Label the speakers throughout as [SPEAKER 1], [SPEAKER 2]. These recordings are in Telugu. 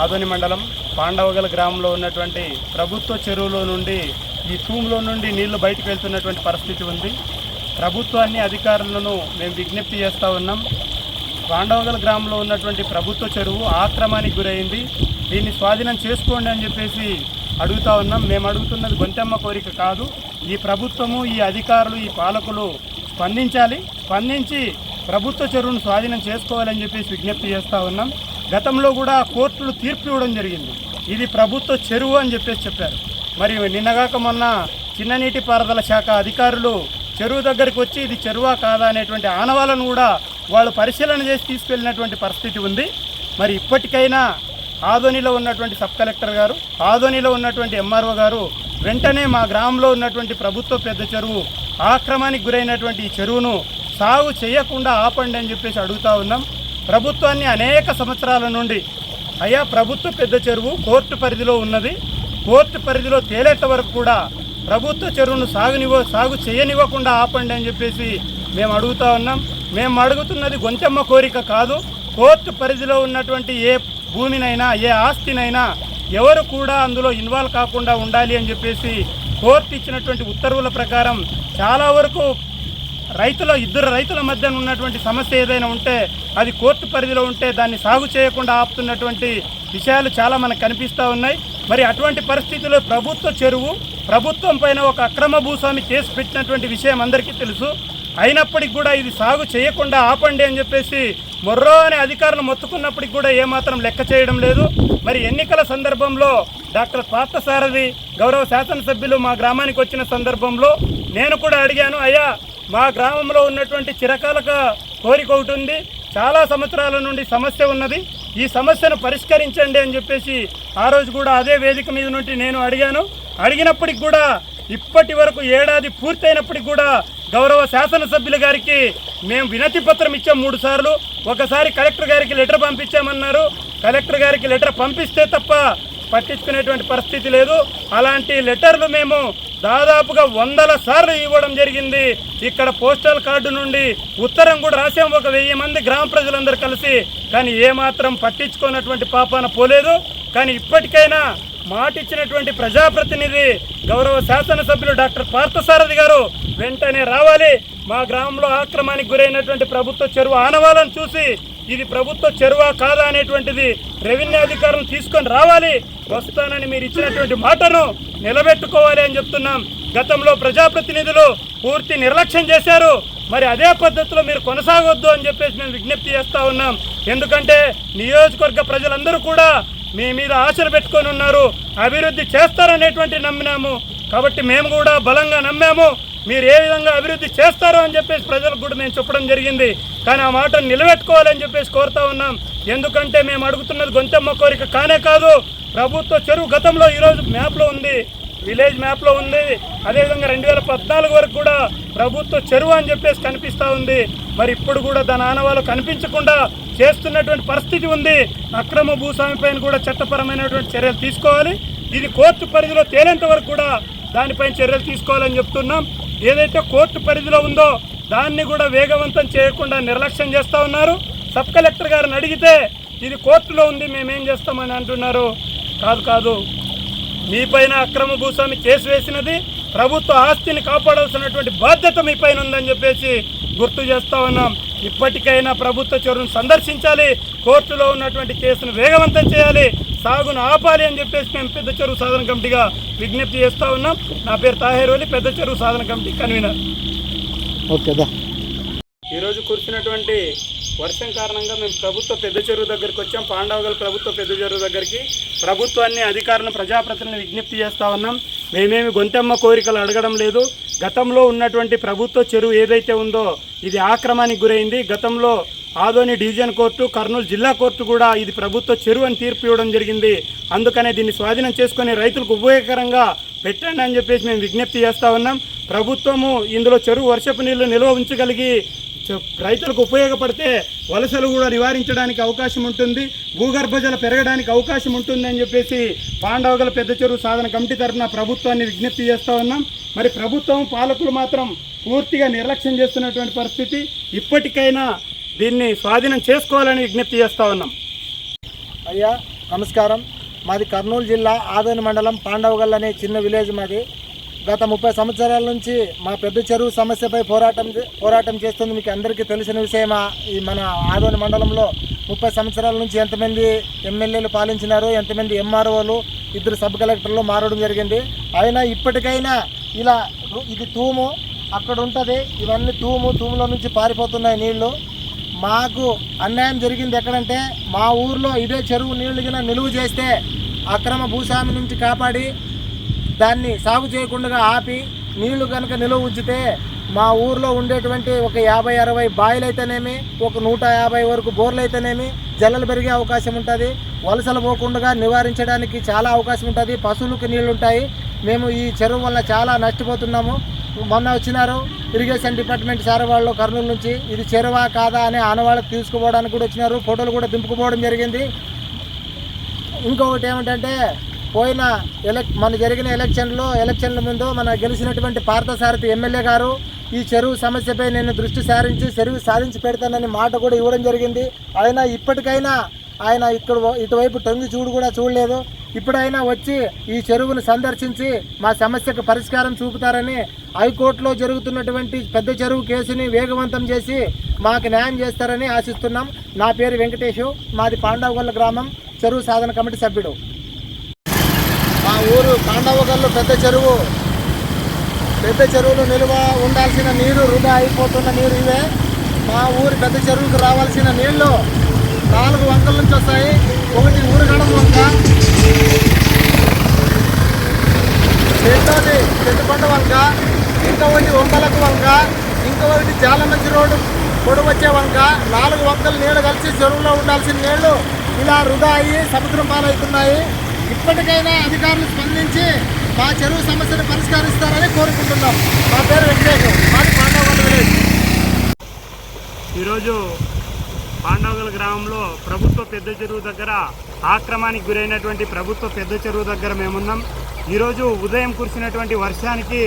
[SPEAKER 1] ఆదోని మండలం పాండవగల గ్రామంలో ఉన్నటువంటి ప్రభుత్వ చెరువులో నుండి ఈ తూములో నుండి నీళ్ళు బయటకు వెళ్తున్నటువంటి పరిస్థితి ఉంది. ప్రభుత్వాన్ని అధికారులను మేము విజ్ఞప్తి చేస్తూ ఉన్నాం. పాండవగల గ్రామంలో ఉన్నటువంటి ప్రభుత్వ చెరువు ఆక్రమానికి గురైంది. దీన్ని స్వాధీనం చేసుకోండి అని చెప్పేసి అడుగుతా ఉన్నాం. మేము అడుగుతున్నది గొంతెమ్మ కోరిక కాదు. ఈ ప్రభుత్వము ఈ అధికారులు ఈ పాలకులు స్పందించాలి. స్పందించి ప్రభుత్వ చెరువును స్వాధీనం చేసుకోవాలని చెప్పేసి విజ్ఞప్తి చేస్తూ ఉన్నాం. గతంలో కూడా కోర్టులు తీర్పు ఇవ్వడం జరిగింది. ఇది ప్రభుత్వ చెరువు అని చెప్పేసి చెప్పారు. మరి నిన్నగాక మొన్న చిన్న నీటిపారుదల శాఖ అధికారులు చెరువు దగ్గరికి వచ్చి ఇది చెరువా కాదా అనేటువంటి ఆనవాలను కూడా వాళ్ళు పరిశీలన చేసి తీసుకెళ్ళినటువంటి పరిస్థితి ఉంది. మరి ఇప్పటికైనా ఆదోనిలో ఉన్నటువంటి సబ్ కలెక్టర్ గారు ఆదోనిలో ఉన్నటువంటి ఎంఆర్ఓ గారు వెంటనే మా గ్రామంలో ఉన్నటువంటి ప్రభుత్వ పెద్ద చెరువు ఆక్రమానికి గురైనటువంటి ఈ చెరువును సాగు చేయకుండా ఆపండి అని చెప్పేసి అడుగుతా ఉన్నాం. ప్రభుత్వాన్ని అనేక సంవత్సరాల నుండి అయ్యా ప్రభుత్వ పెద్ద చెరువు కోర్టు పరిధిలో ఉన్నది. కోర్టు పరిధిలో తేలేంత వరకు కూడా ప్రభుత్వ చెరువును సాగునివ్వ సాగు చేయనివ్వకుండా ఆపండి అని చెప్పేసి మేము అడుగుతా ఉన్నాం. మేము అడుగుతున్నది గొంతెమ్మ కోరిక కాదు. కోర్టు పరిధిలో ఉన్నటువంటి ఏ భూమినైనా ఏ ఆస్తినైనా ఎవరు కూడా అందులో ఇన్వాల్వ్ కాకుండా ఉండాలి అని చెప్పేసి కోర్టు ఇచ్చినటువంటి ఉత్తర్వుల ప్రకారం చాలా వరకు రైతుల ఇద్దరు రైతుల మధ్య ఉన్నటువంటి సమస్య ఏదైనా ఉంటే అది కోర్టు పరిధిలో ఉంటే దాన్ని సాగు చేయకుండా ఆపుతున్నటువంటి విషయాలు చాలా మనకు కనిపిస్తూ ఉన్నాయి. మరి అటువంటి పరిస్థితుల్లో ప్రభుత్వ చెరువు ప్రభుత్వం పైన ఒక అక్రమ భూస్వామి కేసు పెట్టినటువంటి విషయం అందరికీ తెలుసు. అయినప్పటికి కూడా ఇది సాగు చేయకుండా ఆపండి అని చెప్పేసి మొర్రో అనే అధికారులు మొత్తుకున్నప్పటికి కూడా ఏమాత్రం లెక్క చేయడం లేదు. మరి ఎన్నికల సందర్భంలో డాక్టర్ పార్థసారథి గౌరవ శాసనసభ్యులు మా గ్రామానికి వచ్చిన సందర్భంలో నేను కూడా అడిగాను అయ్యా మా గ్రామంలో ఉన్నటువంటి చిరకాలక కోరిక ఒకటి ఉంది. చాలా సంవత్సరాల నుండి సమస్య ఉన్నది. ఈ సమస్యను పరిష్కరించండి అని చెప్పేసి ఆ రోజు కూడా అదే వేదిక మీద నుండి నేను అడిగాను. అడిగినప్పటికి కూడా ఇప్పటి వరకు ఏడాది పూర్తయినప్పటికి కూడా గౌరవ శాసనసభ్యుల గారికి మేము వినతి పత్రం ఇచ్చాం మూడు సార్లు. ఒకసారి కలెక్టర్ గారికి లెటర్ పంపించామన్నారు. కలెక్టర్ గారికి లెటర్ పంపిస్తే తప్ప పట్టించుకునేటువంటి పరిస్థితి లేదు. అలాంటి లెటర్లు మేము దాదాపుగా వందల సార్లు ఇవ్వడం జరిగింది. ఇక్కడ పోస్టల్ కార్డు నుండి ఉత్తరం కూడా రాసాం ఒక వెయ్యి మంది గ్రామ ప్రజలందరూ కలిసి. కానీ ఏమాత్రం పట్టించుకున్నటువంటి పాపాన పోలేదు. కానీ ఇప్పటికైనా మాట ఇచ్చినటువంటి ప్రజాప్రతినిధి గౌరవ శాసనసభ్యులు డాక్టర్ పార్థసారథి గారు వెంటనే రావాలి. మా గ్రామంలో ఆక్రమానికి గురైనటువంటి ప్రభుత్వ చెరువు ఆనవాలను చూసి ఇది ప్రభుత్వ చెరువ కాదా అనేటువంటిది రెవెన్యూ అధికారులు తీసుకొని రావాలి. వస్తానని మీరు ఇచ్చినటువంటి మాటను నిలబెట్టుకోవాలి అని చెప్తున్నాం. గతంలో ప్రజాప్రతినిధులు పూర్తి నిర్లక్ష్యం చేశారు. మరి అదే పద్ధతిలో మీరు కొనసాగొద్దు అని చెప్పేసి మేము విజ్ఞప్తి చేస్తూ ఉన్నాం. ఎందుకంటే నియోజకవర్గ ప్రజలందరూ కూడా మీ మీద ఆశలు పెట్టుకొని ఉన్నారు. అభివృద్ధి చేస్తారనేటువంటి నమ్మినాము. కాబట్టి మేము కూడా బలంగా నమ్మాము. మీరు ఏ విధంగా అభివృద్ధి చేస్తారో అని చెప్పేసి ప్రజలకు కూడా మేము చెప్పడం జరిగింది. కానీ ఆ మాటను నిలబెట్టుకోవాలని చెప్పేసి కోరుతా ఉన్నాం. ఎందుకంటే మేము అడుగుతున్నది గొంతెమ్మ కోరిక కానే కాదు. ప్రభుత్వ చెరువు గతంలో ఈరోజు మ్యాప్లో ఉంది. విలేజ్ మ్యాప్లో ఉంది. అదేవిధంగా రెండు వేల పద్నాలుగు వరకు కూడా ప్రభుత్వ చెరువు అని చెప్పేసి కనిపిస్తూ ఉంది. మరి ఇప్పుడు కూడా దాని ఆనవాళ్ళు కనిపించకుండా చేస్తున్నటువంటి పరిస్థితి ఉంది. అక్రమ భూస్వామి పైన కూడా చట్టపరమైనటువంటి చర్యలు తీసుకోవాలి. ఇది కోర్టు పరిధిలో తేలేంత వరకు కూడా దానిపైన చర్యలు తీసుకోవాలని చెప్తున్నాం. ఏదైతే కోర్టు పరిధిలో ఉందో దాన్ని కూడా వేగవంతం చేయకుండా నిర్లక్ష్యం చేస్తూ ఉన్నారు. సబ్ కలెక్టర్ గారిని అడిగితే ఇది కోర్టులో ఉంది మేమేం చేస్తామని అంటున్నారు. కాదు కాదు. మీపైన అక్రమ భూస్వామి కేసు వేసినది ప్రభుత్వ ఆస్తిని కాపాడాల్సినటువంటి బాధ్యత మీ పైన ఉందని చెప్పేసి గుర్తు చేస్తా ఉన్నాం. ఇప్పటికైనా ప్రభుత్వ చెరువును సందర్శించాలి. కోర్టులో ఉన్నటువంటి కేసును వేగవంతం చేయాలి. సాగును ఆపాలి అని చెప్పేసి మేము పెద్ద చెరువు సాధన కమిటీగా విజ్ఞప్తి చేస్తా ఉన్నాం. నా పేరు తాహేరోలి పెద్ద చెరువు సాధన కమిటీ కన్వీనర్.
[SPEAKER 2] ఓకే దా.
[SPEAKER 1] ఈరోజు కురిసినటువంటి వర్షం కారణంగా మేము ప్రభుత్వ పెద్ద చెరువు దగ్గరికి వచ్చాం. పాండవగల్ ప్రభుత్వ పెద్ద చెరువు దగ్గరికి. ప్రభుత్వాన్ని అధికారులను ప్రజాప్రతినిధులను విజ్ఞప్తి చేస్తా ఉన్నాం. మేమేమి గొంతెమ్మ కోరికలు అడగడం లేదు. గతంలో ఉన్నటువంటి ప్రభుత్వ చెరువు ఏదైతే ఉందో ఇది ఆక్రమానికి గురైంది. గతంలో ఆదోని డివిజన్ కోర్టు కర్నూలు జిల్లా కోర్టు కూడా ఇది ప్రభుత్వ చెరువు అని తీర్పు ఇవ్వడం జరిగింది. అందుకనే దీన్ని స్వాధీనం చేసుకుని రైతులకు ఉపయోగకరంగా పెట్టండి అని చెప్పేసి మేము విజ్ఞప్తి చేస్తూ ఉన్నాం. ప్రభుత్వము ఇందులో చెరువు వర్షపు నీళ్ళు నిల్వ ఉంచగలిగి రైతులకు ఉపయోగపడితే వలసలు కూడా నివారించడానికి అవకాశం ఉంటుంది. భూగర్భ జల పెరగడానికి అవకాశం ఉంటుంది అని చెప్పేసి పాండవగల పెద్ద చెరువు సాధన కమిటీ తరఫున ప్రభుత్వాన్ని విజ్ఞప్తి చేస్తూ ఉన్నాం. మరి ప్రభుత్వం పాలకులు మాత్రం పూర్తిగా నిర్లక్ష్యం చేస్తున్నటువంటి పరిస్థితి. ఇప్పటికైనా దీన్ని స్వాధీనం చేసుకోవాలని విజ్ఞప్తి చేస్తా ఉన్నాం.
[SPEAKER 2] అయ్యా నమస్కారం. మాది కర్నూలు జిల్లా ఆదోని మండలం పాండవగల్ అనే చిన్న విలేజ్ మాది. గత ముప్పై సంవత్సరాల నుంచి మా పెద్ద చెరువు సమస్యపై పోరాటం చే- పోరాటం చేస్తుంది. మీకు అందరికీ తెలిసిన విషయమా? ఈ మన ఆదోని మండలంలో ముప్పై సంవత్సరాల నుంచి ఎంతమంది ఎమ్మెల్యేలు పాలించినారు ఎంతమంది ఎంఆర్ఓలు ఇద్దరు సబ్ కలెక్టర్లు మారడం జరిగింది. అయినా ఇప్పటికైనా ఇలా ఇది తూము. అక్కడ ఉంటుంది. ఇవన్నీ తూము తూములో నుంచి పారిపోతున్నాయి నీళ్ళు. మాకు అన్యాయం జరిగింది ఎక్కడంటే మా ఊర్లో ఇదే చెరువు నీళ్ళు కింద నిలువ చేస్తే అక్రమ భూస్వామి నుంచి కాపాడి దాన్ని సాగు చేయకుండా ఆపి నీళ్ళు కనుక నిలువ ఉంచితే మా ఊర్లో ఉండేటువంటి ఒక యాభై అరవై బాయిలు అయితేనేమి ఒక నూట యాభై వరకు బోర్లు అయితేనేమి జల్లలు పెరిగే అవకాశం ఉంటుంది. వలసలు పోకుండా నివారించడానికి చాలా అవకాశం ఉంటుంది. పశువులకు నీళ్ళు ఉంటాయి మేము ఈ చెరువు వల్ల చాలా నష్టపోతున్నాము. మొన్న వచ్చినారు ఇరిగేషన్ డిపార్ట్మెంట్ సార్ వాళ్ళు కర్నూలు నుంచి ఇది చెరువా కాదా అనే ఆనవాళ్ళకి తీసుకుపోవడానికి కూడా వచ్చినారు ఫోటోలు కూడా దింపుకుపోవడం జరిగింది. ఇంకొకటి ఏమిటంటే పోయిన ఎలక్ మన జరిగిన ఎలక్షన్లో ఎలక్షన్ల ముందు మన గెలిచినటువంటి పార్థసారథి ఎమ్మెల్యే గారు ఈ చెరువు సమస్యపై నేను దృష్టి సారించి చెరువు సాధించి పెడతానని మాట కూడా ఇవ్వడం జరిగింది. అయినా ఇప్పటికైనా ఆయన ఇక్కడ ఇటువైపు తొంగి చూడు కూడా చూడలేదు. ఇప్పుడైనా వచ్చి ఈ చెరువును సందర్శించి మా సమస్యకు పరిష్కారం చూపుతారని హైకోర్టులో జరుగుతున్నటువంటి పెద్ద చెరువు కేసుని వేగవంతం చేసి మాకు న్యాయం చేస్తారని ఆశిస్తున్నాం. నా పేరు వెంకటేషు. మాది పాండవగొల్ల గ్రామం. చెరువు సాధన కమిటీ సభ్యుడు. మా ఊరు పాండవగల్లు పెద్ద చెరువు. పెద్ద చెరువులు నిల్వ ఉండాల్సిన నీరు వృధా అయిపోతున్న నీరు ఇవే. మా ఊరు పెద్ద చెరువుకు రావాల్సిన నీళ్ళు నాలుగు వంకల నుంచి వస్తాయి. ఒకటి ఊరగడం వంక. రెండోది చెట్టుకొండ వంక. ఇంకొకటి వంకలకు వంక. ఇంకా ఒకటి జాలమంచి రోడ్డు పొడవు వచ్చే వంక. నాలుగు వంకలు నీళ్ళు కలిసి చెరువులో ఉండాల్సిన నీళ్ళు ఇలా వృధా అయ్యి సముద్రం పాలవుతున్నాయి. ఇప్పటికైనా అధికారులు స్పందించి మా చెరువు సమస్యను పరిష్కరిస్తారని కోరుకుంటున్నాం. మా పేరు వెంకటేష్. మాది పాండవ విలేజ్.
[SPEAKER 1] ఈరోజు పాండవగల గ్రామంలో ప్రభుత్వ పెద్ద చెరువు దగ్గర ఆక్రమానికి గురైనటువంటి ప్రభుత్వ పెద్ద చెరువు దగ్గర మేమున్నాం. ఈరోజు ఉదయం కురిసినటువంటి వర్షానికి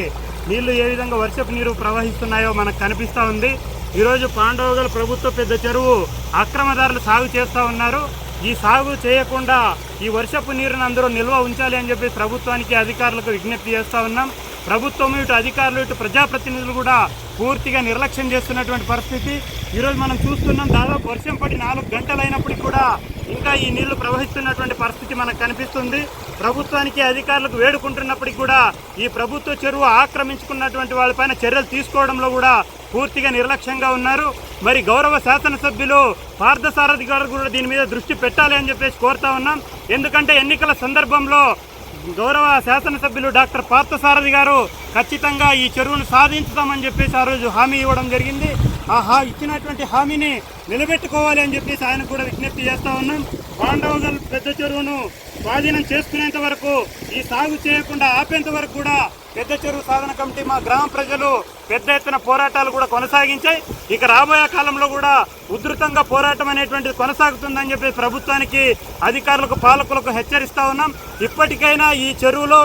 [SPEAKER 1] నీళ్ళు ఏ విధంగా వర్షపు నీరు ప్రవహిస్తున్నాయో మనకు కనిపిస్తూ ఉంది. ఈరోజు పాండవగల ప్రభుత్వ పెద్ద చెరువు అక్రమదారులు సాగు చేస్తూ ఉన్నారు. ఈ సాగు చేయకుండా ఈ వర్షపు నీరుని అందరూ నిల్వ ఉంచాలి అని చెప్పి ప్రభుత్వానికి అధికారులకు విజ్ఞప్తి చేస్తూ ఉన్నాం. ప్రభుత్వం ఇటు అధికారులు ఇటు ప్రజాప్రతినిధులు కూడా పూర్తిగా నిర్లక్ష్యం చేస్తున్నటువంటి పరిస్థితి. ఈరోజు మనం చూస్తున్నాం దాదాపు వర్షం పడి నాలుగు గంటలైనప్పటికీ కూడా ఇంకా ఈ నీళ్ళు ప్రవహిస్తున్నటువంటి పరిస్థితి మనకు కనిపిస్తుంది. ప్రభుత్వానికి అధికారులకు వేడుకుంటున్నప్పటికీ కూడా ఈ ప్రభుత్వ చెరువు ఆక్రమించుకున్నటువంటి వాళ్ళపైన చర్యలు తీసుకోవడంలో కూడా పూర్తిగా నిర్లక్ష్యంగా ఉన్నారు. మరి గౌరవ శాసనసభ్యులు పార్థసారథి గారు కూడా దీని మీద దృష్టి పెట్టాలి అని చెప్పేసి కోరుతా ఉన్నాం. ఎందుకంటే ఎన్నికల సందర్భంలో గౌరవ శాసనసభ్యులు డాక్టర్ పార్థసారథి గారు ఖచ్చితంగా ఈ చెరువును సాధించుతామని చెప్పేసి ఆ రోజు హామీ ఇవ్వడం జరిగింది. ఆ హా ఇచ్చినటువంటి హామీని నిలబెట్టుకోవాలి అని చెప్పేసి ఆయన కూడా విజ్ఞప్తి చేస్తూ ఉన్నాం. పాండవగల్ పెద్ద చెరువును స్వాధీనం చేసుకునేంత వరకు ఈ సాగు చేయకుండా ఆపేంత వరకు కూడా పెద్ద చెరువు సాధన కమిటీ మా గ్రామ ప్రజలు పెద్ద ఎత్తున పోరాటాలు కూడా కొనసాగించాయి. ఇక రాబోయే కాలంలో కూడా ఉధృతంగా పోరాటం అనేటువంటిది కొనసాగుతుందని చెప్పి ప్రభుత్వానికి అధికారులకు పాలకులకు హెచ్చరిస్తూ ఉన్నాం. ఇప్పటికైనా ఈ చెరువులో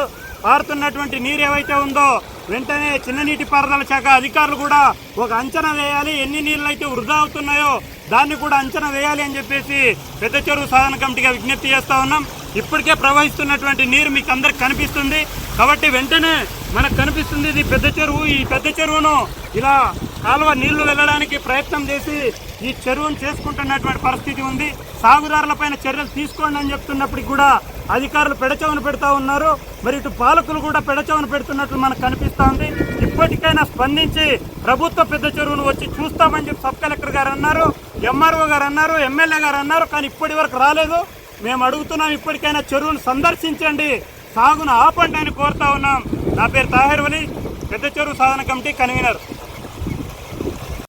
[SPEAKER 1] పారుతున్నటువంటి నీరు ఏవైతే ఉందో వెంటనే చిన్న నీటి పారుదల శాఖ అధికారులు కూడా ఒక అంచనా వేయాలి. ఎన్ని నీళ్ళు అయితే వృధా అవుతున్నాయో దాన్ని కూడా అంచనా వేయాలి అని చెప్పేసి పెద్ద చెరువు సాధన కమిటీగా విజ్ఞప్తి చేస్తూ ఉన్నాం. ఇప్పటికే ప్రవహిస్తున్నటువంటి నీరు మీకు అందరికి కనిపిస్తుంది. కాబట్టి వెంటనే మనకు కనిపిస్తుంది ఇది పెద్ద చెరువు. ఈ పెద్ద చెరువును ఇలా కాలువ నీళ్ళు వెళ్ళడానికి ప్రయత్నం చేసి ఈ చెరువును చేసుకుంటున్నటువంటి పరిస్థితి ఉంది. సాగుదారులపైన చర్యలు తీసుకోండి అని చెప్తున్నప్పటికి కూడా అధికారులు పెడచవన పెడతా ఉన్నారు. మరి ఇటు పాలకులు కూడా పెడచవన పెడుతున్నట్లు మనకు కనిపిస్తోంది ఇప్పటికైనా స్పందించి ప్రభుత్వ పెద్ద చెరువును వచ్చి చూస్తామని చెప్పి సబ్ కలెక్టర్ గారు అన్నారు ఎంఆర్ఓ గారు అన్నారు ఎమ్మెల్యే గారు అన్నారు కానీ ఇప్పటి వరకు రాలేదు. మేము అడుగుతున్నాం ఇప్పటికైనా చెరువును సందర్శించండి సాగును ఆపండి అని కోరుతా ఉన్నాం. నా పేరు తాహిర్ వలి పెద్ద చెరువు సాధన కమిటీ కన్వీనర్.